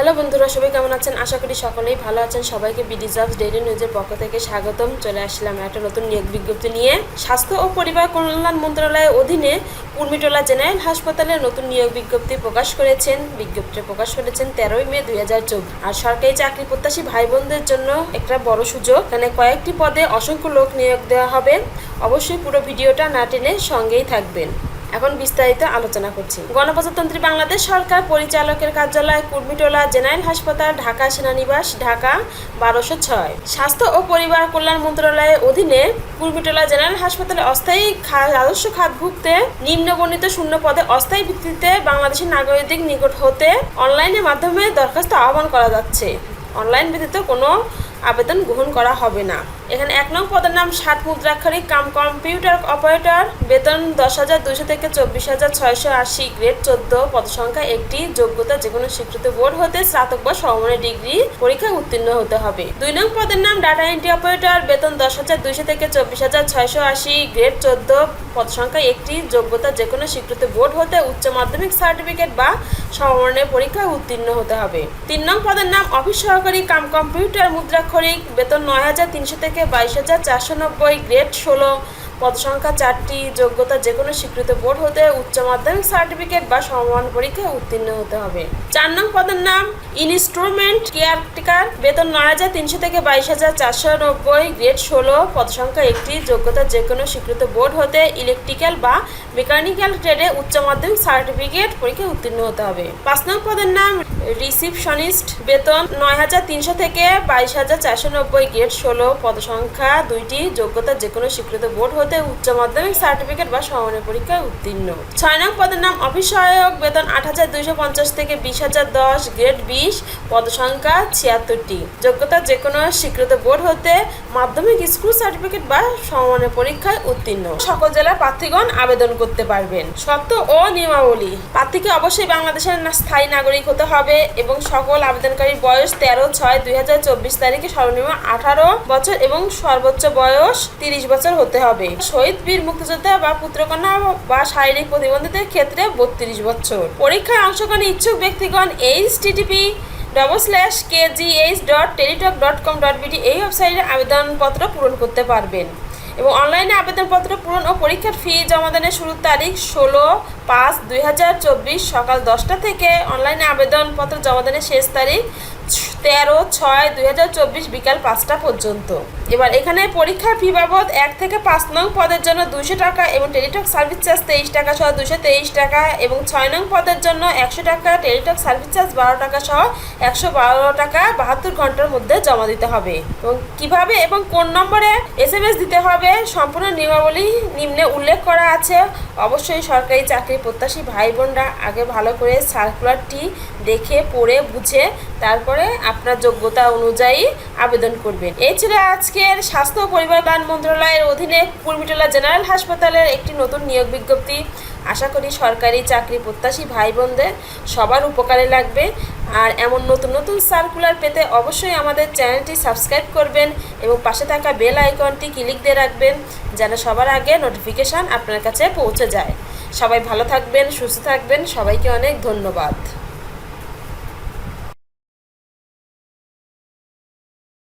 Hello বন্ধুরা, সবাই কেমন আছেন? আশা করি সকলেই ভালো আছেন। সবাইকে বিডি জবস ডেইলি নিউজের পক্ষ থেকে স্বাগতম। চলে আসলাম একটা নতুন নিয়োগ বিজ্ঞপ্তি নিয়ে। স্বাস্থ্য ও পরিবার কল্যাণ মন্ত্রণালয়ের অধীনে কুর্মিটোলা জেনারেল হাসপাতালে নতুন নিয়োগ বিজ্ঞপ্তি প্রকাশ করেছেন। বিজ্ঞপ্তি প্রকাশ করেছেন তেরোই মে দুই হাজার চব্বিশ। আর সরকারি চাকরি প্রত্যাশী ভাই বোনদের জন্য একটা বড় সুযোগ। এখানে কয়েকটি পদে অসংখ্য লোক নিয়োগ দেওয়া হবে। অবশ্যই পুরো ভিডিওটা না টেনে সঙ্গেই থাকবেন। এখন বিস্তারিত আলোচনা করছি। গণপ্রজাতন্ত্রী বাংলাদেশ সরকার পরিচালকের কার্যালয় কুর্মিটোলা জেনারেল হাসপাতাল, ঢাকা সেনানিবাস, ঢাকা বারোশো ছয়। স্বাস্থ্য ও পরিবার কল্যাণ মন্ত্রণালয়ের অধীনে কুর্মিটোলা জেনারেল হাসপাতালে অস্থায়ী রাজস্ব খাতভুক্তে নিম্নবর্ণিত শূন্য পদে অস্থায়ী ভিত্তিতে বাংলাদেশের নাগরিকদের নিকট হতে অনলাইনের মাধ্যমে দরখাস্ত আহ্বান করা যাচ্ছে। অনলাইন ব্যতীত কোনো আবেদন গ্রহণ করা হবে না। এখানে এক নং পদের নাম ষাট মুদ্রাক্ষরিক, কাম কম্পিউটার অপারেটর, বেতন দশ হাজার দুশো থেকে চব্বিশ হাজার ছয়শো আশি, গ্রেড চোদ্দ, পদসংখ্যা একটি, যোগ্যতা যে কোনো স্বীকৃত বোর্ড হতে স্নাতক বা সমমানের ডিগ্রি পরীক্ষায় উত্তীর্ণ হতে হবে। দুই নং পদের নাম ডাটা এন্ট্রি অপারেটর, বেতন দশ হাজার দুশো থেকে চব্বিশ হাজার ছয়শো আশি, গ্রেড চোদ্দ, পদসংখ্যা একটি, যোগ্যতা যে কোনো স্বীকৃত বোর্ড হতে উচ্চ মাধ্যমিক সার্টিফিকেট বা সমমানের পরীক্ষায় উত্তীর্ণ হতে হবে। তিন নং পদের নাম অফিস সহকারী, কাম কম্পিউটার, মুদ্রাক্ষরিক, বেতন নয় হাজার তিনশো থেকে বাইশ হাজার চারশো নব্বই গ্রেড ষোলো পদসংখ্যা, চারটি যোগ্যতা যে কোনো স্বীকৃত বোর্ড হতে উচ্চ মাধ্যমিক সার্টিফিকেট বা সমমান পরীক্ষায় উত্তীর্ণ হতে হবে। চার নং পদের নাম, ইনস্ট্রুমেন্ট কেয়ারটেকার। বেতন নয় হাজার তিনশো থেকে বাইশ হাজার চারশো নব্বই, গ্রেড ষোলো। পদসংখ্যা একটি, যোগ্যতা যে কোনো স্বীকৃত বোর্ড হতে ইলেকট্রিক্যাল বা মেকানিক্যাল ট্রেডে উচ্চ মাধ্যমিক সার্টিফিকেট পরীক্ষায় উত্তীর্ণ হতে হবে। পাঁচ নং পদের নাম, রিসিপশনিস্ট। বেতন নয় হাজার তিনশো থেকে বাইশ হাজার চারশো নব্বই, গ্রেড ষোলো। পদসংখ্যা দুইটি, যোগ্যতা যে কোনো স্বীকৃত বোর্ড হতে উচ্চ মাধ্যমিক সার্টিফিকেট বা সমানের পরীক্ষায় উত্তীর্ণ। ছয় নং পদের নাম অফিস সহায়ক বেতন আট হাজার দুইশো পঞ্চাশ থেকে বিশ হাজার দশ গ্রেড বিশ, পদসংখ্যা ছিয়াত্তরটি। যোগ্যতা যে কোনো স্বীকৃত বোর্ড হতে মাধ্যমিক স্কুল সার্টিফিকেট বা সমমানের পরীক্ষায় উত্তীর্ণ। সকল জেলার প্রার্থীগণ আবেদন করতে পারবেন। শর্ত ও নিয়মাবলী। প্রার্থীকে অবশ্যই বাংলাদেশের স্থায়ী নাগরিক হতে হবে এবং সকল আবেদনকারীর বয়স তেরো ছয় দুই হাজার চব্বিশ তারিখে সর্বনিম্ন আঠারো বছর এবং সর্বোচ্চ বয়স তিরিশ বছর হতে হবে। শহীদ বীর মুক্তিযোদ্ধা বা পুত্রকন্যা বা শারীরিক প্রতিবন্ধীদের ক্ষেত্রে বত্রিশ বছর। পরীক্ষায় অংশগ্রহণ ইচ্ছুক ব্যক্তিগণ H TTP double slash KGH dot Teletalk dot com dot BD এই ওয়েবসাইটে আবেদনপত্র পূরণ করতে পারবেন এবং অনলাইনে আবেদনপত্র পূরণ ও পরীক্ষার ফি জমাদানের শুরুর তারিখ ষোলো পাঁচ দুই সকাল দশটা থেকে অনলাইনে আবেদনপত্র জমাদানের শেষ তারিখ তেরো ছয় দুই বিকাল পাঁচটা পর্যন্ত। এবার এখানে পরীক্ষার ফি বাবদ এক থেকে পাঁচ নং পদের জন্য দুশো টাকা এবং টেলিটক সার্ভিস চার্জ তেইশ টাকা সহ দুশো তেইশ টাকা এবং ছয় নং পদের জন্য একশো টাকা, টেলিটক সার্ভিস চার্জ বারো টাকা সহ একশো বারো টাকা বাহাত্তর ঘণ্টার মধ্যে জমা দিতে হবে। এবং কীভাবে এবং কোন নম্বরে এস এম এস দিতে হবে সম্পূর্ণ নিয়মাবলী নিম্নে উল্লেখ করা আছে। অবশ্যই সরকারি চাকরি প্রত্যাশী ভাই বোনরা আগে ভালো করে সার্কুলারটি দেখে, পড়ে, বুঝে, তারপরে আপনার যোগ্যতা অনুযায়ী আবেদন করবেন। এই ছিল আজকের স্বাস্থ্য পরিবার কল্যাণ মন্ত্রণালয়ের অধীনে পূর্বিটোলা জেনারেল হাসপাতালের একটি নতুন নিয়োগ বিজ্ঞপ্তি। আশা করি সরকারি চাকরি প্রত্যাশী ভাই বোনদের সবার উপকারে লাগবে। আর এমন নতুন নতুন সার্কুলার পেতে অবশ্যই আমাদের চ্যানেলটি সাবস্ক্রাইব করবেন এবং পাশে থাকা বেল আইকনটি ক্লিক দিয়ে রাখবেন যেন সবার আগে নোটিফিকেশান আপনার কাছে পৌঁছে যায়। সবাই ভালো থাকবেন, সুস্থ থাকবেন। সবাইকে অনেক ধন্যবাদ।